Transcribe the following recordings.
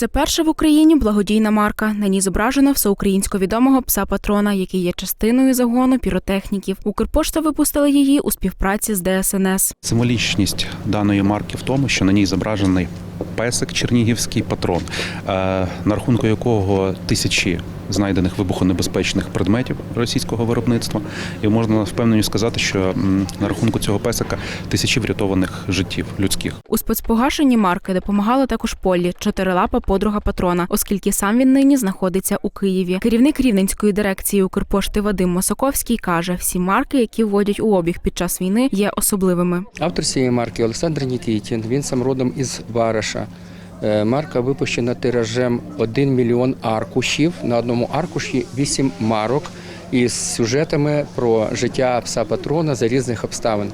Це перша в Україні благодійна марка. На ній зображено всеукраїнсько відомого пса патрона, який є частиною загону піротехніків. Укрпошта випустила її у співпраці з ДСНС. Символічність даної марки в тому, що на ній зображений песик чернігівський патрон, е, на рахунку якого тисячі знайдених вибухонебезпечних предметів російського виробництва. І можна впевнено сказати, що на рахунку цього песика тисячі врятованих життів людських. У спецпогашенні марки допомагала також Поллі, чотирилапа подруга патрона, оскільки сам він нині знаходиться у Києві. Керівник рівненської дирекції Укрпошти Вадим Мосоковський каже: всі марки, які вводять у обіг під час війни, є особливими. Автор цієї марки Олександр Нікітін. Він сам родом із Бариша. Е, Марка випущена тиражем 1 мільйон аркушів. На одному аркуші 8 марок із сюжетами про життя пса патрона за різних обставин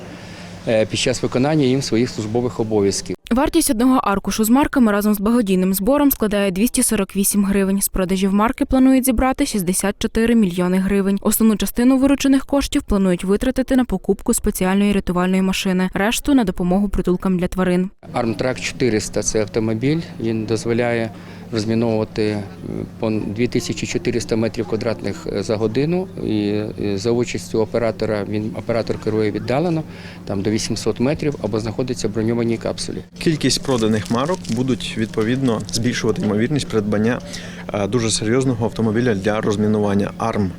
е, під час виконання їм своїх службових обов'язків. Вартість одного аркушу з марками разом з благодійним збором складає 248 гривень. З продажів марки планують зібрати 64 мільйони гривень. Основну частину виручених коштів планують витратити на покупку спеціальної рятувальної машини, решту на допомогу притулкам для тварин. Армтрак 400 – це автомобіль. Він дозволяє розміновувати по 2400 метрів квадратних е, за годину. І е, за участю оператора він оператор керує віддалено, там до 800 метрів або знаходиться в броньованій капсулі. Кількість проданих марок будуть відповідно збільшувати ймовірність придбання е, дуже серйозного автомобіля для розмінування АРМ.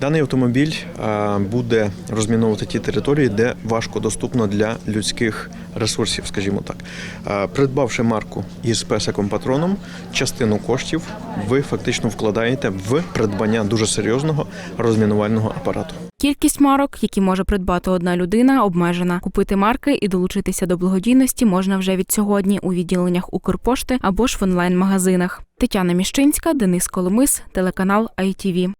Даний автомобіль е, буде розміновувати ті території, де важко доступно для людських ресурсів, скажімо так. Е, Придбавши марку із песиком патроном, частину коштів ви фактично вкладаєте в придбання дуже серйозного розмінувального апарату. Кількість марок, які може придбати одна людина, обмежена. Купити марки і долучитися до благодійності можна вже від сьогодні у відділеннях Укрпошти або ж в онлайн-магазинах. Тетяна Міщинська, Денис Коломис, телеканал ITV.